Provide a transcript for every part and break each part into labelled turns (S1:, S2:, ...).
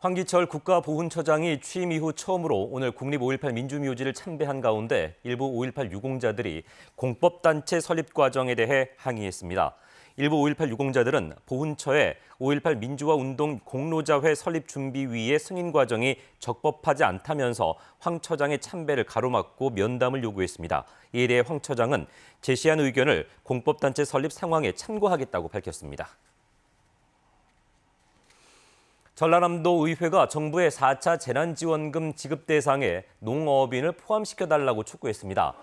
S1: 황기철 국가보훈처장이 취임 이후 처음으로 오늘 국립 5.18 민주묘지를 참배한 가운데 일부 5.18 유공자들이 공법단체 설립 과정에 대해 항의했습니다. 일부 5.18 유공자들은 보훈처에 5.18 민주화 운동 공로자회 설립 준비위의 승인 과정이 적법하지 않다면서 황 처장의 참배를 가로막고 면담을 요구했습니다. 이에 대해 황 처장은 제시한 의견을 공법단체 설립 상황에 참고하겠다고 밝혔습니다. 전라남도 의회가 정부의 4차 재난지원금 지급 대상에 농어업인을 포함시켜달라고 촉구했습니다.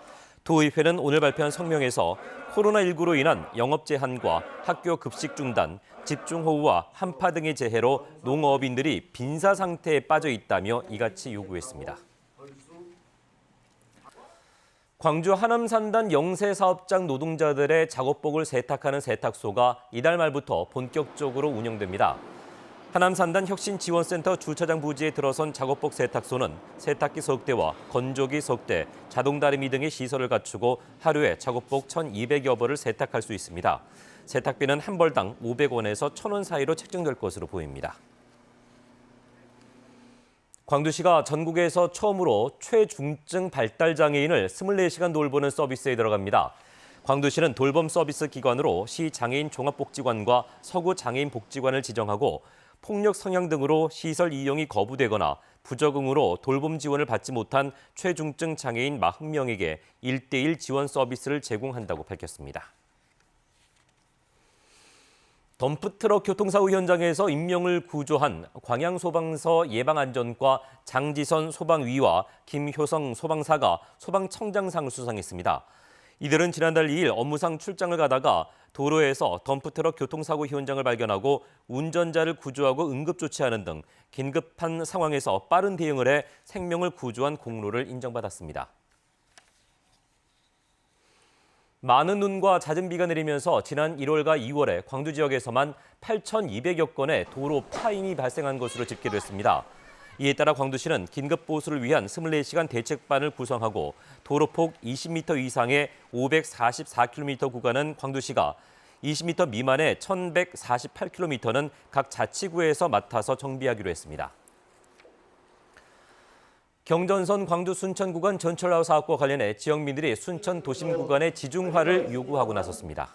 S1: 도의회는 오늘 발표한 성명에서 코로나19로 인한 영업 제한과 학교 급식 중단, 집중호우와 한파 등의 재해로 농어업인들이 빈사 상태에 빠져 있다며 이같이 요구했습니다. 광주 하남산단 영세 사업장 노동자들의 작업복을 세탁하는 세탁소가 이달 말부터 본격적으로 운영됩니다. 하남산단 혁신지원센터 주차장 부지에 들어선 작업복 세탁소는 세탁기 석대와 건조기 석대, 자동다리미 등의 시설을 갖추고 하루에 작업복 1,200여 벌을 세탁할 수 있습니다. 세탁비는 한 벌당 500원에서 1,000원 사이로 책정될 것으로 보입니다. 광주시가 전국에서 처음으로 최중증 발달 장애인을 24시간 돌보는 서비스에 들어갑니다. 광주시는 돌봄 서비스 기관으로 시 장애인 종합복지관과 서구 장애인 복지관을 지정하고 폭력 성향 등으로 시설 이용이 거부되거나 부적응으로 돌봄 지원을 받지 못한 최중증 장애인 40명에게 1대1 지원 서비스를 제공한다고 밝혔습니다. 덤프트럭 교통사고 현장에서 인명을 구조한 광양소방서 예방안전과 장지선 소방위와 김효성 소방사가 소방청장상을 수상했습니다. 이들은 지난달 2일 업무상 출장을 가다가 도로에서 덤프트럭 교통사고 현장을 발견하고 운전자를 구조하고 응급 조치하는 등 긴급한 상황에서 빠른 대응을 해 생명을 구조한 공로를 인정받았습니다. 많은 눈과 잦은 비가 내리면서 지난 1월과 2월에 광주 지역에서만 8,200여 건의 도로 파임이 발생한 것으로 집계됐습니다. 이에 따라 광주시는 긴급 보수를 위한 24시간 대책반을 구성하고 도로폭 20m 이상의 544km 구간은 광주시가 20m 미만의 1148km는 각 자치구에서 맡아서 정비하기로 했습니다. 경전선 광주 순천 구간 전철라우 사업과 관련해 지역민들이 순천 도심 구간의 지중화를 요구하고 나섰습니다.